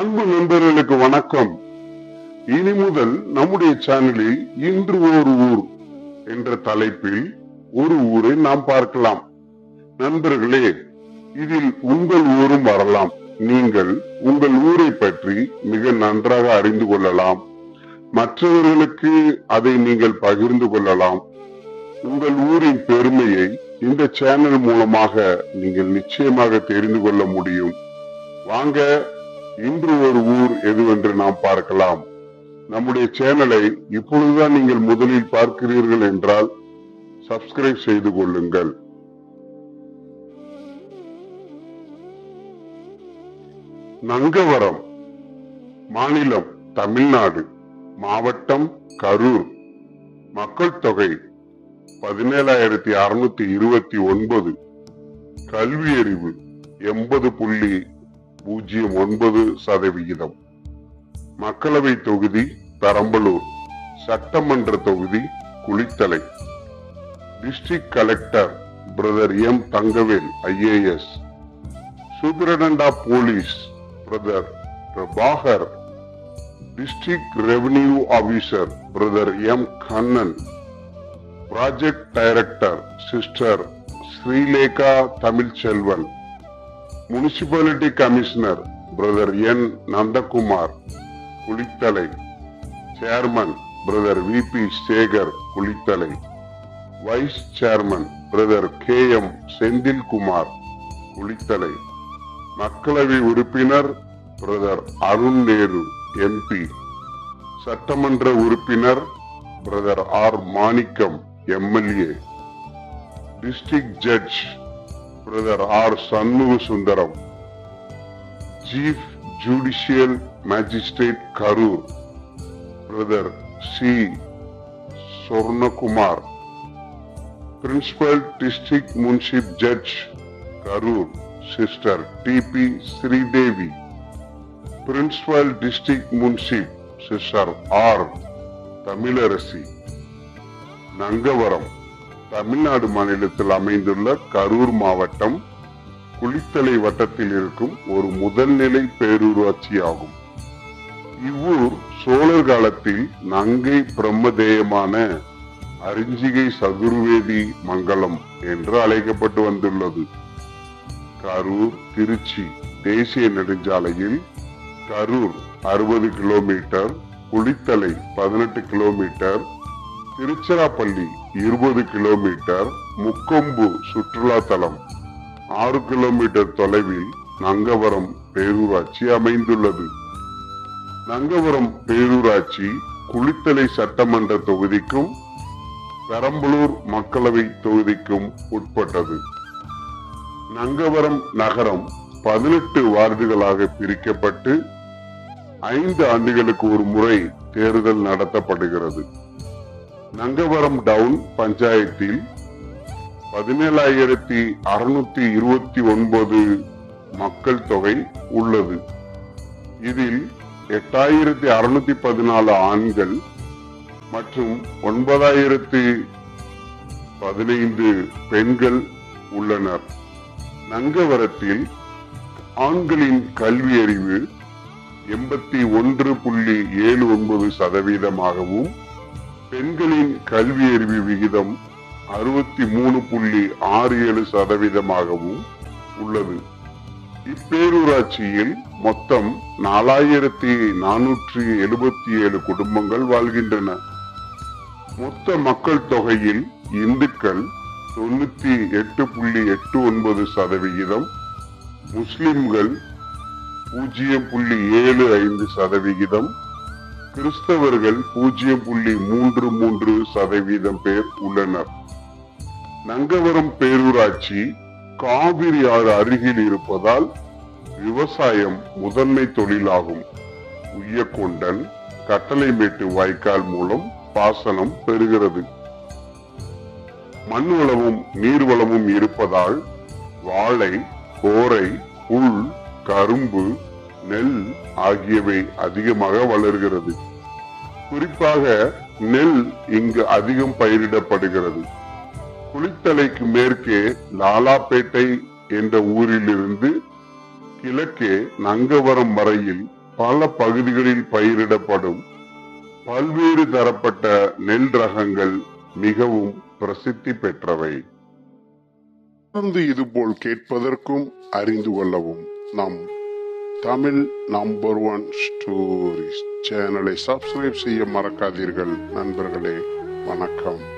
அன்பு நண்பர்களுக்கு வணக்கம். இனி முதல் நம்முடைய சேனலில் இன்று ஒரு ஊர் என்ற தலைப்பில் ஒரு ஊரை நாம் பார்க்கலாம். நண்பர்களே இதில் உங்கள் ஊரும் வரலாம். நீங்கள் உங்கள் ஊரை பற்றி மிக நன்றாக அறிந்து கொள்ளலாம். மற்றவர்களுக்கு அதை நீங்கள் பகிர்ந்து கொள்ளலாம். உங்கள் ஊரின் பெருமையை இந்த சேனல் மூலமாக நீங்கள் நிச்சயமாக தெரிந்து கொள்ள முடியும். வாங்க இன்று ஒரு ஊர் எதுவென்று நாம் பார்க்கலாம். நம்முடைய சேனலை இப்பொழுதுதான் நீங்கள் முதலில் பார்க்கிறீர்கள் என்றால் சப்ஸ்கிரைப் செய்து கொள்ளுங்கள். நங்கவரம் மாநிலம் தமிழ்நாடு மாவட்டம் கரூர். மக்கள் தொகை பதினேழாயிரத்தி அறுநூத்தி இருபத்தி ஒன்பது. கல்வி அறிவு எண்பது புள்ளி பூஜ்ஜியம் ஒன்பது சதவிகிதம். மக்களவை தொகுதி பெரம்பலூர். சட்டமன்ற தொகுதி Kulithalai. District collector brother M. Thangavel IAS. Superintendent police brother Prabhakar. District revenue officer brother M. Kannan. Project director sister Srilekha Tamilselvan. Municipality commissioner brother N Nandakumar Kulithalai chairman brother V P Sekar Kulithalai vice chairman brother K M Senthilkumar Kulithalai மக்களவை உறுப்பினர் brother Arun Nehru MP சட்டமன்ற உறுப்பினர் brother R Manickam MLA district judge brother R Shanmuga Sundaram chief judicial magistrate Karur brother C Sornakumar principal district munsif judge Karur sister T P Sridevi principal district munsif sister R Tamilarasi Nangavaram Tamil Nadu மாநிலத்தில் அமைந்துள்ள கரூர் மாவட்டம் குளித்தலை வட்டத்தில் இருக்கும் ஒரு முதல்நிலை பேரூராட்சி ஆகும் இவ்வூர் சோழர் காலத்தில் நங்கை பிரம்மதேயமான அரிஞ்சிகை சதுர்வேதி மங்கலம் என்று அழைக்கப்பட்டு வந்துள்ளது. கரூர் திருச்சி தேசிய நெடுஞ்சாலையில் கரூர் அறுபது கிலோமீட்டர் குளித்தலை பதினெட்டு கிலோமீட்டர் திருச்சிராப்பள்ளி இருபது கிலோமீட்டர் முக்கொம்பு சுற்றுலா தலம். ஆறு கிலோமீட்டர் தொலைவில் நங்கவரம் பேரூராட்சி அமைந்துள்ளது. நங்கவரம் பேரூராட்சி குளித்தலை சட்டமன்ற தொகுதிக்கும் பெரம்பலூர் மக்களவை தொகுதிக்கும் உட்பட்டது. நங்கவரம் நகரம் பதினெட்டு வார்டுகளாக பிரிக்கப்பட்டு ஐந்து ஆண்டுகளுக்கு ஒரு முறை தேர்தல் நடத்தப்படுகிறது. நங்கவரம் டவுன் பஞ்சாயத்தில் பதினேழாயிரத்தி அறுநூத்தி இருபத்தி ஒன்பது மக்கள் தொகை உள்ளது. இதில் எட்டாயிரத்தி அறுநூத்தி பதினாலு ஆண்கள் மற்றும் ஒன்பதாயிரத்தி பதினைந்து பெண்கள் உள்ளனர். நங்கவரத்தில் ஆண்களின் கல்வி அறிவு எண்பத்தி ஒன்று புள்ளி ஏழு ஒன்பது சதவீதமாகவும் பெண்களின் கல்வி அறிவு விகிதம் அறுபத்தி மூணு புள்ளி ஆறு ஏழு சதவீதமாகவும் உள்ளது. இப்பேரூராட்சியில் மொத்தம் நாலாயிரத்தி நானூற்றி எழுபத்தி ஏழு குடும்பங்கள் வாழ்கின்றன. மொத்த மக்கள் தொகையில் இந்துக்கள் தொண்ணூத்தி எட்டு புள்ளி எட்டு ஒன்பது சதவிகிதம் முஸ்லிம்கள் பூஜ்ஜியம் புள்ளி ஏழு ஐந்து சதவிகிதம் கிறிஸ்தவர்கள் பூஜ்ஜியம் புள்ளி மூன்று மூன்று சதவீதம் பேர் உள்ளனர். நங்கவரம் பேரூராட்சி காவிரி ஆறு அருகில் இருப்பதால் விவசாயம் முதன்மை தொழிலாகும். உய்யக்கொண்டன் கட்டளைமேட்டு வாய்க்கால் மூலம் பாசனம் பெறுகிறது. மண் வளமும் நீர் வளமும் இருப்பதால் வாழை கோரை புல் கரும்பு நெல் ஆகியவை அதிகமாக வளர்கிறது. குறிப்பாக நெல் இங்கு அதிகம் பயிரிடப்படுகிறது. குளித்தலைக்கு மேற்கே லாலாப்பேட்டை என்ற ஊரிலிருந்து கிழக்கே நங்கவரம் வரையில் பல பகுதிகளில் பயிரிடப்படும். பல்வேறு தரப்பட்ட நெல் ரகங்கள் மிகவும் பிரசித்தி பெற்றவை. தொடர்ந்து இதுபோல் கேட்பதற்கும் அறிந்து கொள்ளவும் நம் தமிழ் நம்பர் ஒன் ஸ்டோரிஸ் சேனலை சப்ஸ்கிரைப் செய்ய மறக்காதீர்கள். நண்பர்களே வணக்கம்.